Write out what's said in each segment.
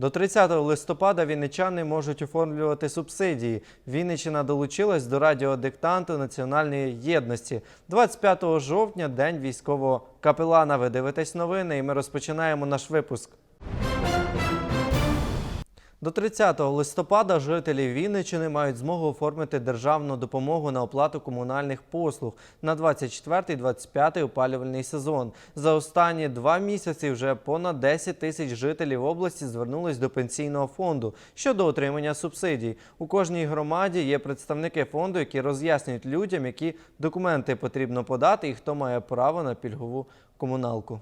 До 30 листопада вінничани можуть оформлювати субсидії. Вінничина долучилась до радіодиктанту національної єдності. 25 жовтня день військового капелана. Ви дивитесь новини, і ми розпочинаємо наш випуск. До 30 листопада жителі Вінниччини мають змогу оформити державну допомогу на оплату комунальних послуг на 24-25 опалювальний сезон. За останні два місяці вже понад 10 тисяч жителів області звернулись до пенсійного фонду щодо отримання субсидій. У кожній громаді є представники фонду, які роз'яснюють людям, які документи потрібно подати і хто має право на пільгову комуналку.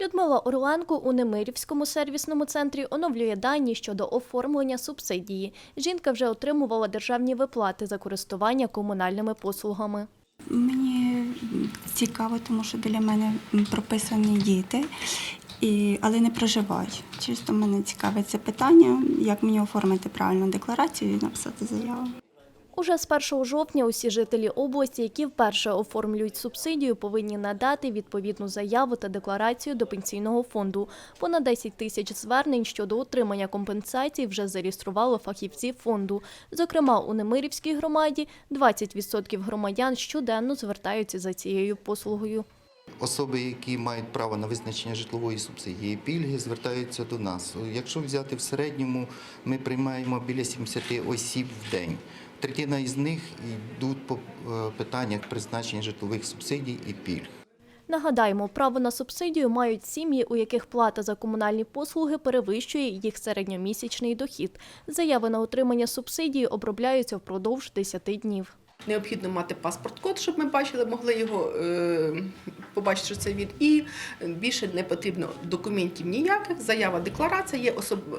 Людмила Орленко у Немирівському сервісному центрі оновлює дані щодо оформлення субсидії. Жінка вже отримувала державні виплати за користування комунальними послугами. Мені цікаво, тому що біля мене прописані діти, і, але не проживають. Чисто мене цікавить це питання, як мені оформити правильну декларацію і написати заяву. Уже з 1 жовтня усі жителі області, які вперше оформлюють субсидію, повинні надати відповідну заяву та декларацію до пенсійного фонду. Понад 10 тисяч звернень щодо отримання компенсацій вже зареєструвало фахівці фонду. Зокрема, у Немирівській громаді 20% громадян щоденно звертаються за цією послугою. Особи, які мають право на визначення житлової субсидії пільги, звертаються до нас. Якщо взяти в середньому, ми приймаємо біля 70 осіб в день. Третина із них йдуть по е, питаннях призначення житлових субсидій і пільг. Нагадаємо, право на субсидію мають сім'ї, у яких плата за комунальні послуги перевищує їх середньомісячний дохід. Заяви на отримання субсидії обробляються впродовж 10 днів. Необхідно мати паспорт-код, щоб ми бачили, могли його е, побачити, що це він. І більше не потрібно документів ніяких. Заява, декларація є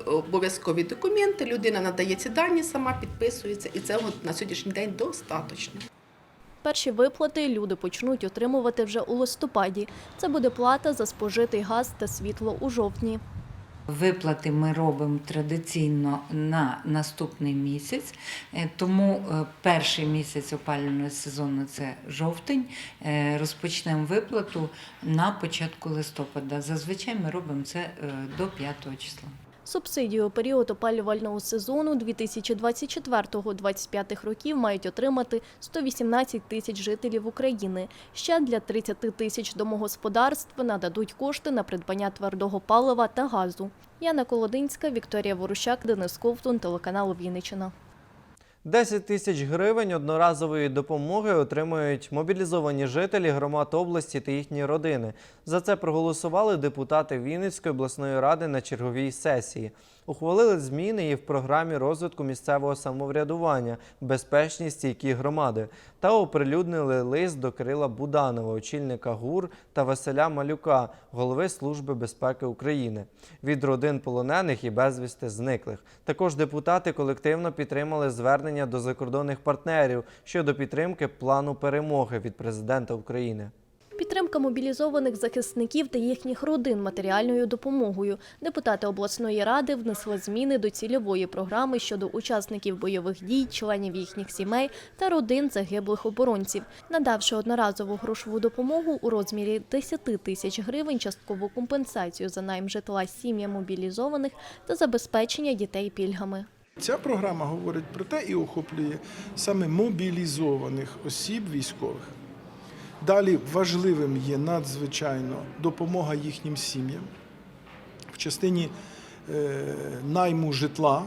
обов'язкові документи. Людина надає ці дані, сама підписується, і цього на сьогоднішній день достатньо. Перші виплати люди почнуть отримувати вже у листопаді. Це буде плата за спожитий газ та світло у жовтні. Виплати ми робимо традиційно на наступний місяць, Е, тому е, перший місяць опалювального сезону це жовтень. Е, Розпочнемо виплату на початку листопада. Зазвичай ми робимо це до 5 числа. Субсидію у період опалювального сезону 2024-2025 років мають отримати 118 тисяч жителів України. Ще для 30 тисяч домогосподарств нададуть кошти на придбання твердого палива та газу. Яна Колодинська, Вікторія Ворущак, Денис Ковтун, телеканал Вінниччина. 10 тисяч гривень одноразової допомоги отримують мобілізовані жителі громад області та їхні родини. За це проголосували депутати Вінницької обласної ради на черговій сесії. Ухвалили зміни і в програмі розвитку місцевого самоврядування Безпечні стійкі громади та оприлюднили лист до Кирила Буданова, очільника ГУР та Василя Малюка, голови Служби безпеки України, від родин полонених і безвісти зниклих. Також депутати колективно підтримали звернення до закордонних партнерів щодо підтримки плану перемоги від президента України. Підтримка мобілізованих захисників та їхніх родин матеріальною допомогою. Депутати обласної ради внесли зміни до цільової програми щодо учасників бойових дій, членів їхніх сімей та родин загиблих оборонців, надавши одноразову грошову допомогу у розмірі 10 тисяч гривень, часткову компенсацію за найм житла сім'ям мобілізованих та забезпечення дітей пільгами. Ця програма говорить про те і охоплює саме мобілізованих осіб військових. Далі важливим є надзвичайно допомога їхнім сім'ям в частині е, найму житла.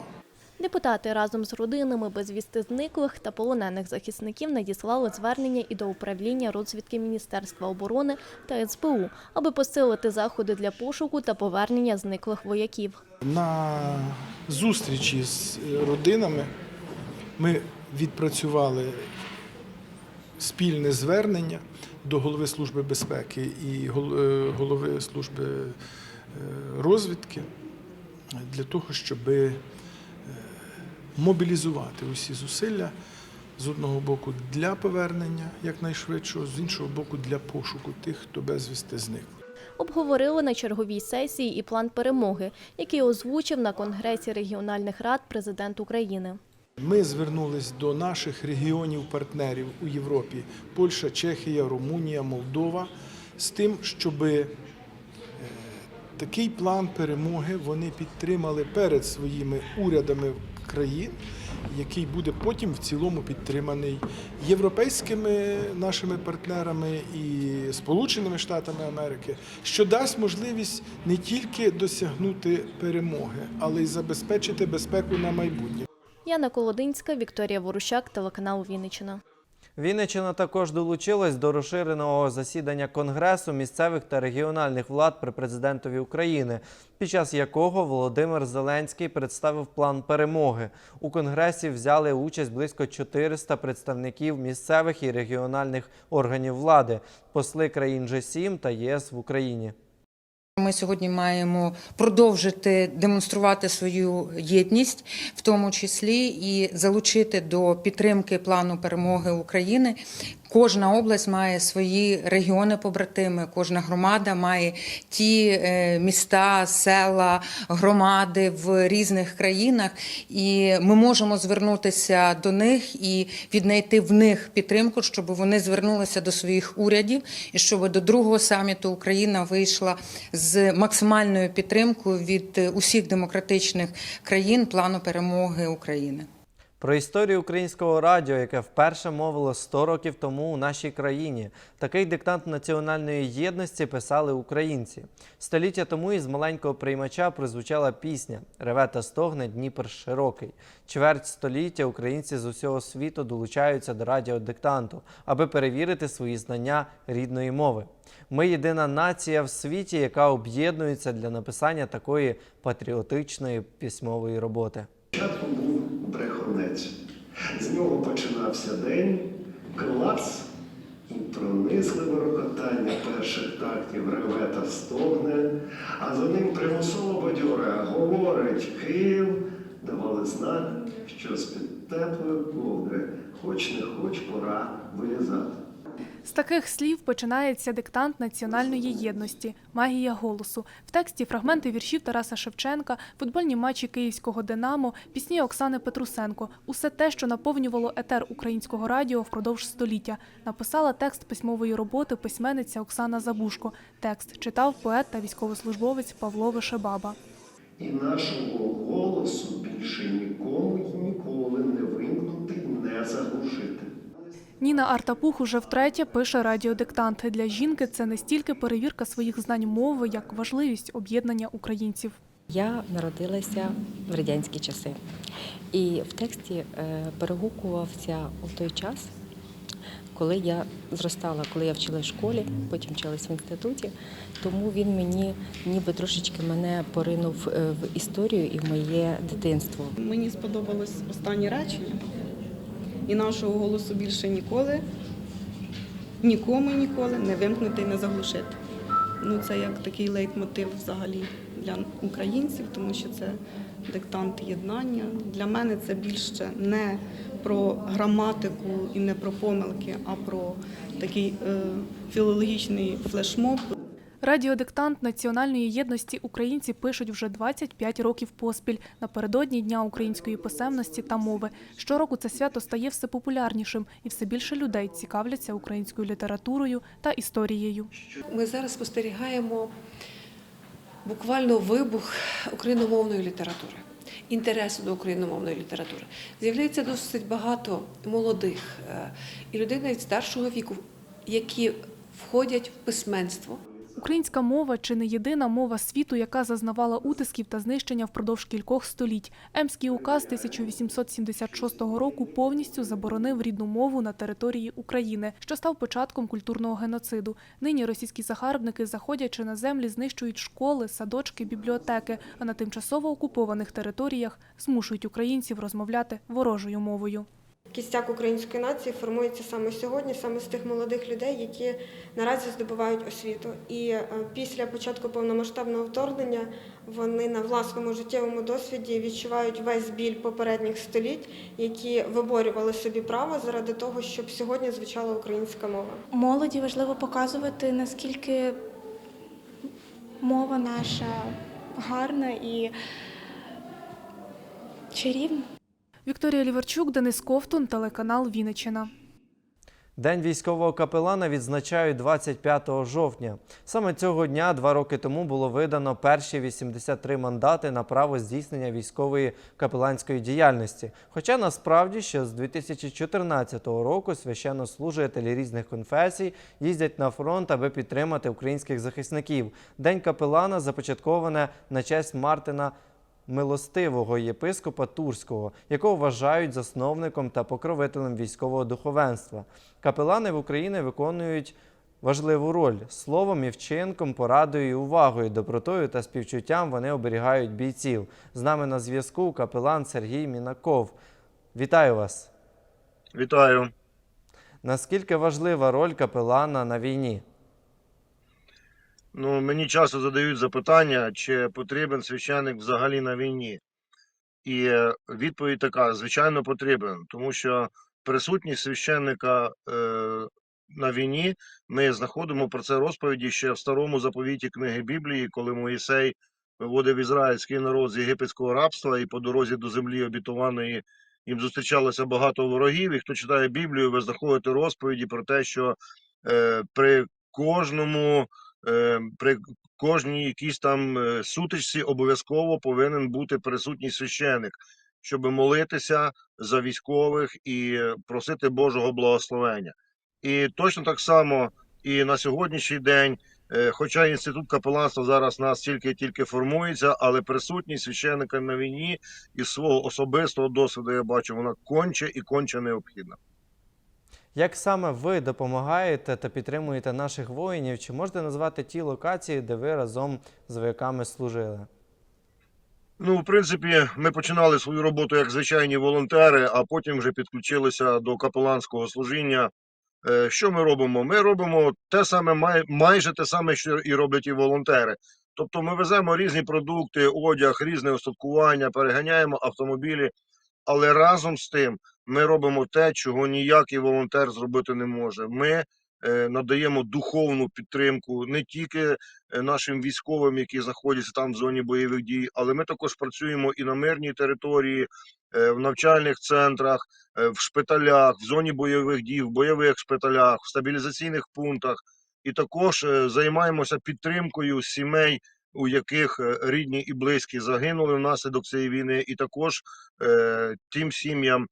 Депутати разом з родинами безвісти зниклих та полонених захисників надіслали звернення і до управління розвідки Міністерства оборони та СБУ, аби посилити заходи для пошуку та повернення зниклих вояків. На зустрічі з родинами ми відпрацювали спільне звернення до голови Служби безпеки і е, голови служби е, розвідки для того, щоб мобілізувати усі зусилля з одного боку для повернення якнайшвидшого, з іншого боку для пошуку тих, хто безвісти зник. Обговорили на черговій сесії і план перемоги, який озвучив на Конгресі регіональних рад президент України. Ми звернулись до наших регіонів-партнерів у Європі Польща, Чехія, Румунія, Молдова з тим, щоб такий план перемоги вони підтримали перед своїми урядами країн, який буде потім в цілому підтриманий європейськими нашими партнерами і Сполученими Штатами Америки, що дасть можливість не тільки досягнути перемоги, але й забезпечити безпеку на майбутнє. Яна Колодинська, Вікторія Ворущак, телеканал Вінниччина. Вінниччина також долучилась до розширеного засідання Конгресу місцевих та регіональних влад при президентові України, під час якого Володимир Зеленський представив план перемоги. У конгресі взяли участь близько 400 представників місцевих і регіональних органів влади, посли країн G7 та ЄС в Україні. Ми сьогодні маємо продовжити демонструвати свою єдність, в тому числі і залучити до підтримки плану перемоги України. Кожна область має свої регіони побратими, кожна громада має ті е, міста, села, громади в різних країнах, і ми можемо звернутися до них і віднайти в них підтримку, щоб вони звернулися до своїх урядів, і щоб до другого саміту Україна вийшла з максимальною підтримкою від е, усіх демократичних країн плану перемоги України. Про історію українського радіо, яке вперше мовило 100 років тому у нашій країні. Такий диктант національної єдності писали українці. Століття тому із маленького приймача прозвучала пісня Реве та стогне Дніпр широкий. Чверть століття українці з усього світу долучаються до радіодиктанту, аби перевірити свої знання рідної мови. Ми єдина нація в світі, яка об'єднується для написання такої патріотичної письмової роботи. Брехунець. З нього починався день, клас і пронизливе рокотання перших тактів реве та стогне, а за ним примусово бадьоре говорить Київ, давали знак, що з-під теплої ковдри, хоч не хоч пора вилізати. З таких слів починається диктант національної єдності, магія голосу. В тексті фрагменти віршів Тараса Шевченка, футбольні матчі київського Динамо, пісні Оксани Петрусенко усе те, що наповнювало етер українського радіо впродовж століття. Написала текст письмової роботи письменниця Оксана Забушко. Текст читав поет та військовослужбовець Павло Вишебаба. І нашого голосу більше нікому й ніколи не вимкнути не заглушити. Ніна Артапух уже втретє пише радіодиктант. Для жінки це не стільки перевірка своїх знань мови, як важливість об'єднання українців. Я народилася в радянські часи, і в тексті е, перегукувався у той час, коли я зростала, коли я вчилась в школі, потім вчилась в інституті. Тому він мені ніби трошечки мене поринув е, в історію і в моє дитинство. Мені сподобалось останнє речення, і нашого голосу більше ніколи, нікому ніколи не вимкнути і не заглушити. Ну, це як такий лейтмотив взагалі для українців, тому що це диктант єднання. Для мене це більше не про граматику і не про помилки, а про такий е, філологічний флешмоб. Радіодиктант національної єдності українці пишуть вже 25 років поспіль напередодні Дня української писемності та мови. Щороку це свято стає все популярнішим, і все більше людей цікавляться українською літературою та історією. Ми зараз спостерігаємо буквально вибух україномовної літератури, інтересу до україномовної літератури. З'являється досить багато молодих е, і людей навіть старшого віку, які входять в письменство. Українська мова чи не єдина мова світу, яка зазнавала утисків та знищення впродовж кількох століть. Емський указ 1876 року повністю заборонив рідну мову на території України, що став початком культурного геноциду. Нині російські загарбники, заходячи на землі, знищують школи, садочки, бібліотеки, а на тимчасово окупованих територіях змушують українців розмовляти ворожою мовою. Кістяк української нації формується саме сьогодні, саме з тих молодих людей, які наразі здобувають освіту. І е, після початку повномасштабного вторгнення вони на власному життєвому досвіді відчувають весь біль попередніх століть, які виборювали собі право заради того, щоб сьогодні звучала українська мова. Молоді важливо показувати, наскільки мова наша гарна і чарівна. Вікторія Ліверчук, Денис Ковтун, телеканал Вінниччина. День військового капелана відзначають 25 жовтня. Саме цього дня, два роки тому, було видано перші 83 мандати на право здійснення військової капеланської діяльності. Хоча насправді ще з 2014 року священнослужителі різних конфесій їздять на фронт, аби підтримати українських захисників. День капелана започатковане на честь Мартина милостивого єпископа Турського, якого вважають засновником та покровителем військового духовенства. Капелани в Україні виконують важливу роль словом і вчинком, порадою і увагою, добротою та співчуттям вони оберігають бійців. З нами на зв'язку капелан Сергій Мінаков. Вітаю вас! Вітаю. Наскільки важлива роль капелана на війні? Ну, мені часто задають запитання, чи потрібен священник взагалі на війні. І е, відповідь така: звичайно, потрібен, тому що присутність священника е, на війні ми знаходимо про це розповіді ще в старому заповіті книги Біблії, коли Моїсей виводив ізраїльський народ з єгипетського рабства, і по дорозі до землі обітованої їм зустрічалося багато ворогів. І хто читає Біблію, ви знаходите розповіді про те, що е, при кожному при кожній якійсь там е, сутичці обов'язково повинен бути присутній священик, щоб молитися за військових і е, просити Божого благословення. І точно так само і на сьогоднішній день, е, хоча інститут капеланства зараз нас тільки-тільки формується, але присутність священика на війні із свого особистого досвіду я бачу, вона конче і конче необхідна. Як саме ви допомагаєте та підтримуєте наших воїнів? Чи можете назвати ті локації, де ви разом з вояками служили? Ну, в принципі, ми починали свою роботу як звичайні волонтери, а потім вже підключилися до капеланського служіння. Е, Що ми робимо? Ми робимо те саме, майже те саме, що і роблять і волонтери. Тобто ми веземо різні продукти, одяг, різне устаткування, переганяємо автомобілі, але разом з тим ми робимо те, чого ніякий волонтер зробити не може. Ми е, надаємо духовну підтримку не тільки е, нашим військовим, які знаходяться там в зоні бойових дій, але ми також працюємо і на мирній території, е, в навчальних центрах, в шпиталях, в зоні бойових дій, в бойових шпиталях, в стабілізаційних пунктах. І також займаємося підтримкою сімей, у яких рідні і близькі загинули внаслідок цієї війни, і також е, тим сім'ям,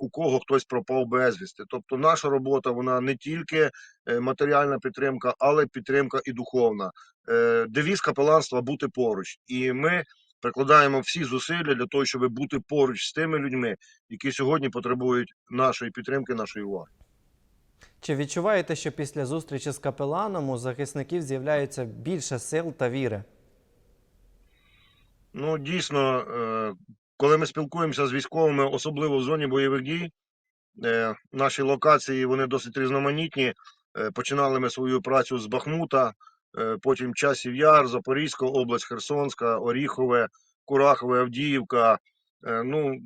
у кого хтось пропав безвісти. Тобто наша робота вона не тільки е, матеріальна підтримка, але підтримка і духовна. Е, Девіз капеланства бути поруч, і ми прикладаємо всі зусилля для того, щоб бути поруч з тими людьми, які сьогодні потребують нашої підтримки, нашої уваги. Чи відчуваєте, що після зустрічі з капеланом у захисників з'являється більше сил та віри? Ну, дійсно, е, коли ми спілкуємося з військовими, особливо в зоні бойових дій, е, наші локації вони досить різноманітні. Е, Починали ми свою працю з Бахмута, е, потім Часів Яр, Запорізька область, Херсонська, Оріхове, Курахове, Авдіївка, ну,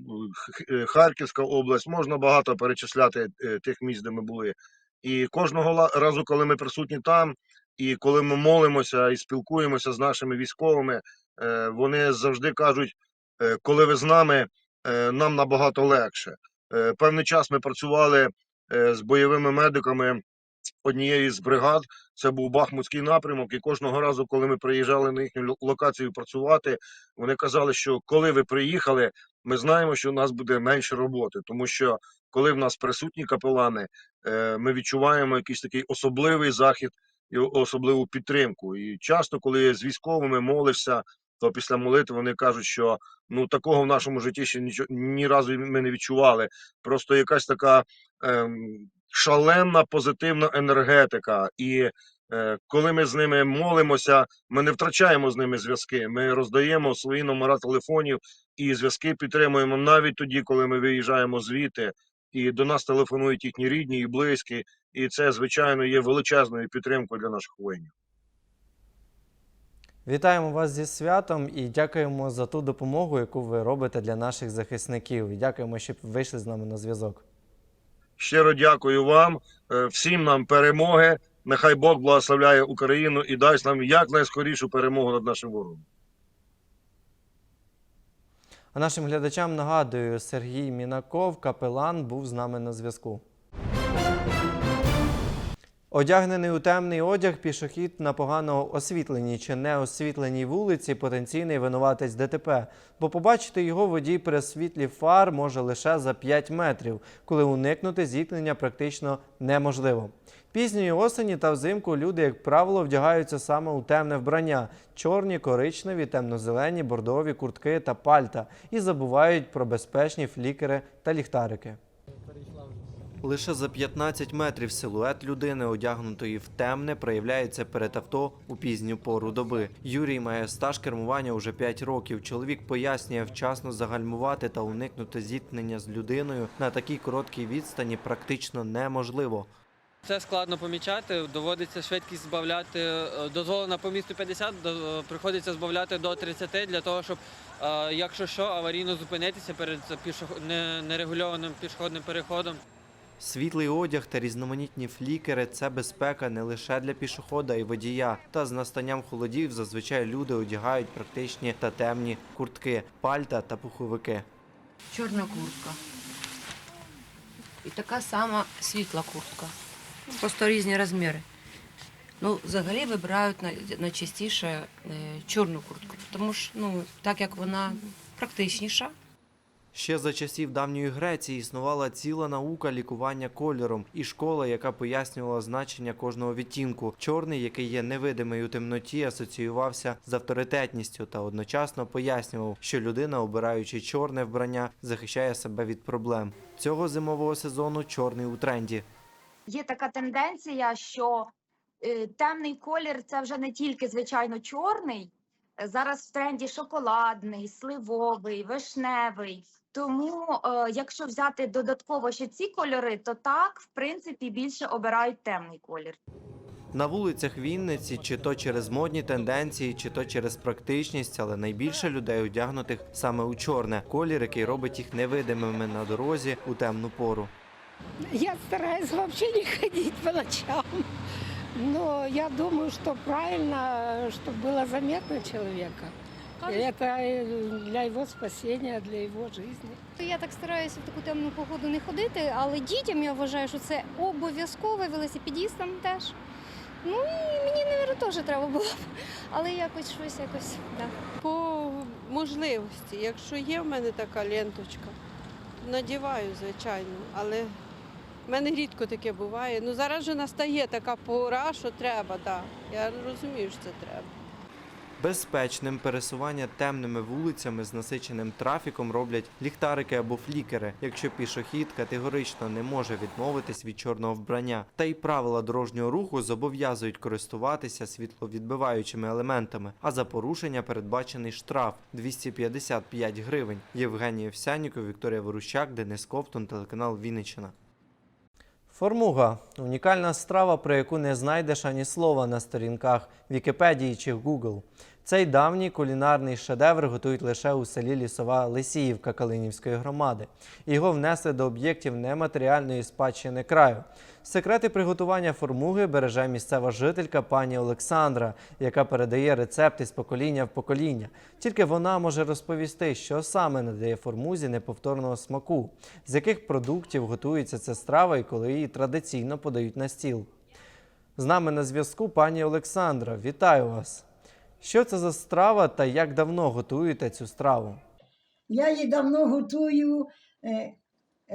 Харківська область. Можна багато перечисляти тих місць, де ми були. І кожного разу, коли ми присутні там, і коли ми молимося і спілкуємося з нашими військовими, вони завжди кажуть, коли ви з нами, е, нам набагато легше. Е, Певний час ми працювали е, з бойовими медиками однієї з бригад. Це був Бахмутський напрямок. І кожного разу, коли ми приїжджали на їхню локацію працювати, вони казали, що коли ви приїхали, ми знаємо, що у нас буде менше роботи, тому що коли в нас присутні капелани, е, ми відчуваємо якийсь такий особливий захід і особливу підтримку. І часто, коли з військовими молишся, то після молитви вони кажуть, що ну такого в нашому житті ще нічого ні разу ми не відчували. Просто якась така ем, шалена позитивна енергетика. І е, коли ми з ними молимося, ми не втрачаємо з ними зв'язки. Ми роздаємо свої номера телефонів і зв'язки підтримуємо навіть тоді, коли ми виїжджаємо звідти. І до нас телефонують їхні рідні і близькі, і це звичайно є величезною підтримкою для наших воїнів. Вітаємо вас зі святом і дякуємо за ту допомогу, яку ви робите для наших захисників. І дякуємо, що вийшли з нами на зв'язок. Щиро дякую вам, е, всім нам перемоги. Нехай Бог благословляє Україну і дасть нам якнайскорішу перемогу над нашим ворогом. А нашим глядачам нагадую, Сергій Мінаков, капелан, був з нами на зв'язку. Одягнений у темний одяг, пішохід на погано освітленій чи неосвітленій вулиці потенційний винуватець ДТП, бо побачити його водій при світлі фар може лише за 5 метрів, коли уникнути зіткнення практично неможливо. Пізньої осені та взимку люди, як правило, вдягаються саме у темне вбрання: чорні, коричневі, темно-зелені, бордові куртки та пальта, і забувають про безпечні флікери та ліхтарики. Лише за 15 метрів силует людини, одягнутої в темне, проявляється перед авто у пізню пору доби. Юрій має стаж кермування уже 5 років. Чоловік пояснює, вчасно загальмувати та уникнути зіткнення з людиною на такій короткій відстані практично неможливо. Це складно помічати, доводиться швидкість збавляти. е, Дозволено по місту 50, до- приходиться збавляти до 30 для того, щоб, е, якщо що, аварійно зупинитися перед нерегульованим пішохідним переходом. Світлий одяг та різноманітні флікери це безпека не лише для пішохода і водія. Та з настанням холодів зазвичай люди одягають практичні та темні куртки, пальта та пуховики. чорна куртка. І така сама світла куртка. Просто різні розміри. Ну, взагалі вибирають най- найчастіше е, чорну куртку, тому що ну, так як вона практичніша. Ще за часів давньої Греції існувала ціла наука лікування кольором і школа, яка пояснювала значення кожного відтінку. Чорний, який є невидимий у темноті, асоціювався з авторитетністю та одночасно пояснював, що людина, обираючи чорне вбрання, захищає себе від проблем. Цього зимового сезону чорний у тренді. Є така тенденція, що е, темний колір це вже не тільки звичайно чорний. Зараз в тренді шоколадний, сливовий, вишневий. Тому, е, якщо взяти додатково ще ці кольори, то так, в принципі, більше обирають темний колір. На вулицях Вінниці, чи то через модні тенденції, чи то через практичність, але найбільше людей одягнутих саме у чорне колір, який робить їх невидимими на дорозі у темну пору. Я стараюсь вообще не ходить по ночам. Но я думаю, что правильно, чтобы было заметно человека. Это э, для его спасения, для его жизни. Я так стараюся в таку темну погоду не ходити, але дітям я вважаю, що це обов'язково, велосипедістам теж. Ну і мені, мабуть, теж треба було б. Але якось щось якось. Да. По можливості, якщо є в мене така ленточка, то надіваю, звичайно, але в мене рідко таке буває. Ну зараз вже настає така пора, що треба, так. Я розумію, що це треба. Безпечним пересування темними вулицями з насиченим трафіком роблять ліхтарики або флікери, якщо пішохід категорично не може відмовитись від чорного вбрання. Та й правила дорожнього руху зобов'язують користуватися світловідбиваючими елементами. А за порушення передбачений штраф 255 гривень. Євгеній Овсяніков, Вікторія Ворущак, Денис Ковтун, телеканал Вінниччина. Формуга унікальна страва, про яку не знайдеш ані слова на сторінках Вікіпедії чи Google. Цей давній кулінарний шедевр готують лише у селі Лісова Лисіївка Калинівської громади. Його внесли до об'єктів нематеріальної спадщини краю. Секрети приготування формуги береже місцева жителька пані Олександра, яка передає рецепти з покоління в покоління. Тільки вона може розповісти, що саме надає формузі неповторного смаку, з яких продуктів готується ця страва і коли її традиційно подають на стіл. З нами на зв'язку пані Олександра. Вітаю вас! Що це за страва та як давно готуєте цю страву? Я її давно готую, е,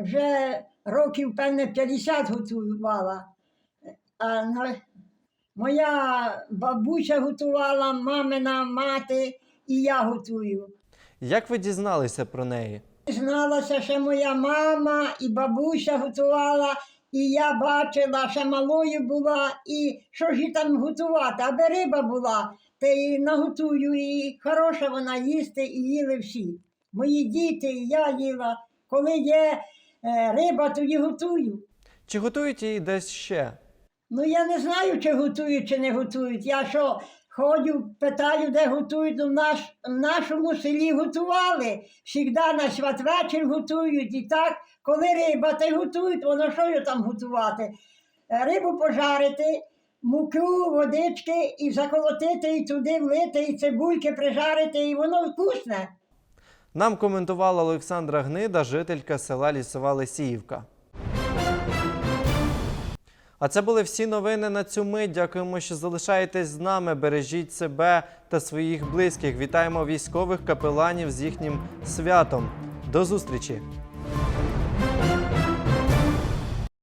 вже років, певне, 50 готувала. А моя бабуся готувала, мамина мати, і я готую. Як ви дізналися про неї? Зналася, що моя мама і бабуся готувала, і я бачила, що малою була, і що ж їй там готувати, аби риба була, то і наготую, і хороша вона їсти, і їли всі. Мої діти, і я їла. Коли є е, риба, то її готую. Чи готують її десь ще? Ну я не знаю, чи готують, чи не готують. Я що ходжу, питаю, де готують. Ну, в, наш, в нашому селі готували. Всігда на святвечір готують. І так, коли риба, то й готують, воно що там готувати? Е, Рибу пожарити, муку, водички і заколотити, і туди влити, і цибульки прижарити, і воно вкусне. Нам коментувала Олександра Гнида, жителька села Лісова Лисіївка. А це були всі новини на цю мить. Дякуємо, що залишаєтесь з нами. Бережіть себе та своїх близьких. Вітаємо військових капеланів з їхнім святом. До зустрічі!